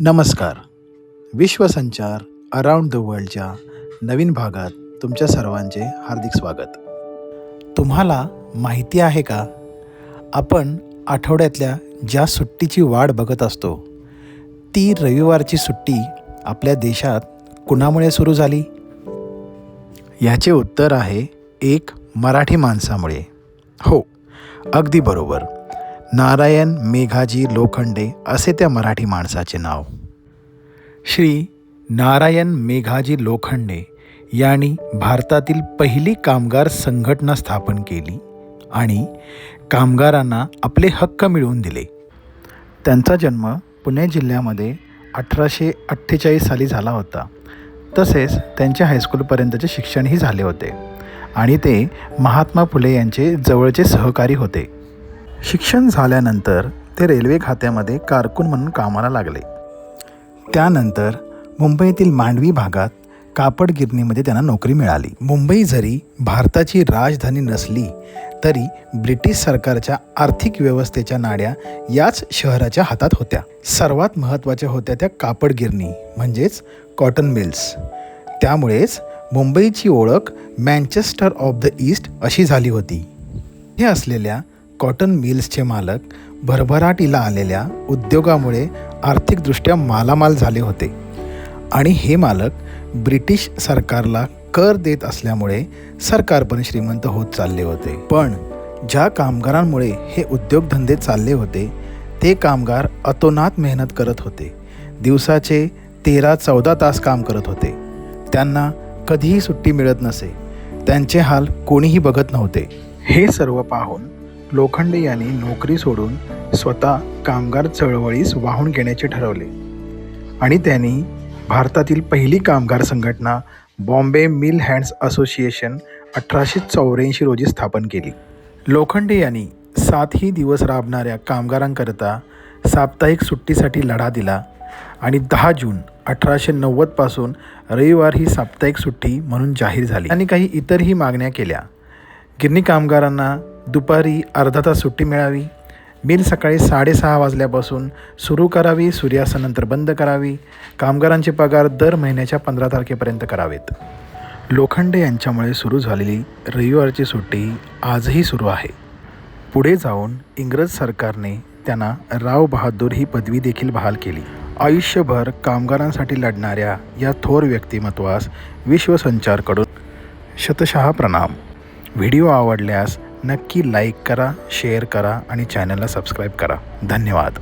नमस्कार. Vishwasanchar around the वर्ल्डच्या नवीन भागात तुमच्या सर्वांचे हार्दिक स्वागत. तुम्हाला माहिती आहे का? आपण आठवड्यातल्या ज्या सुट्टीची वाट बघत असतो ती रविवारची सुट्टी आपल्या देशात कुणामुळे सुरू झाली? याचे उत्तर आहे एक मराठी माणसामुळे. हो अगदी बरोबर. नारायण मेघाजी लोखंडे असे त्या मराठी माणसाचे नाव. श्री नारायण मेघाजी लोखंडे यांनी भारतातील पहिली कामगार संघटना स्थापन केली आणि कामगारांना आपले हक्क मिळवून दिले. त्यांचा जन्म पुणे जिल्ह्यामध्ये अठराशे अठ्ठेचाळीस साली झाला होता. तसेच त्यांचे हायस्कूलपर्यंतचे शिक्षणही झाले होते आणि ते महात्मा फुले यांचे जवळचे सहकारी होते. शिक्षण झाल्यानंतर ते रेल्वे खात्यामध्ये कारकून म्हणून कामाला लागले. त्यानंतर मुंबईतील मांडवी भागात कापड गिरणीमध्ये त्यांना नोकरी मिळाली. मुंबई जरी भारताची राजधानी नसली तरी ब्रिटिश सरकारच्या आर्थिक व्यवस्थेच्या नाड्या याच शहराच्या हातात होत्या. सर्वात महत्त्वाच्या होत्या त्या कापड गिरणी म्हणजेच कॉटन मिल्स. त्यामुळेच मुंबईची ओळख मँचेस्टर ऑफ द ईस्ट अशी झाली होती. हे असलेल्या कॉटन मिल्सचे मालक भरभराटीला आलेल्या उद्योगामुळे आर्थिकदृष्ट्या मालामाल झाले होते. आणि हे मालक ब्रिटिश सरकारला कर देत असल्यामुळे सरकार पण श्रीमंत होत चालले होते. पण ज्या कामगारांमुळे हे उद्योगधंदे चालले होते ते कामगार अतोनात मेहनत करत होते. दिवसाचे तेरा चौदा तास काम करत होते. त्यांना कधीही सुट्टी मिळत नसे. त्यांचे हाल कोणीही बघत नव्हते. हे सर्व पाहून लोखंडे यांनी नोकरी सोडून स्वतः कामगार चळवळीस वाहून घेण्याचे ठरवले. आणि त्यांनी भारतातील पहिली कामगार संघटना बॉम्बे मिल हँड्स असोसिएशन अठराशे चौऱ्याऐंशी रोजी स्थापन केली. लोखंडे यांनी सातही दिवस राबणाऱ्या कामगारांकरता साप्ताहिक सुट्टीसाठी लढा दिला आणि दहा जून अठराशे नव्वदपासून रविवार ही साप्ताहिक सुट्टी म्हणून जाहीर झाली. आणि काही इतरही मागण्या केल्या. गिरणी कामगारांना दुपारी अर्धा तास सुट्टी मिळावी. मिल सकाळी साडेसहा वाजल्यापासून सुरू करावी सूर्यास्तानंतर बंद करावी. कामगारांचे पगार दर महिन्याच्या पंधरा तारखेपर्यंत करावेत. लोखंडे यांच्यामुळे सुरू झालेली रविवारची सुट्टी आजही सुरू आहे. पुढे जाऊन इंग्रज सरकारने त्यांना राव बहादूर ही पदवी देखील बहाल केली. आयुष्यभर कामगारांसाठी लढणाऱ्या या थोर व्यक्तिमत्वास विश्वसंचारकडून शतशः प्रणाम. व्हिडिओ आवडल्यास नक्की लाईक करा शेअर करा आणि चॅनलला सबस्क्राईब करा. धन्यवाद.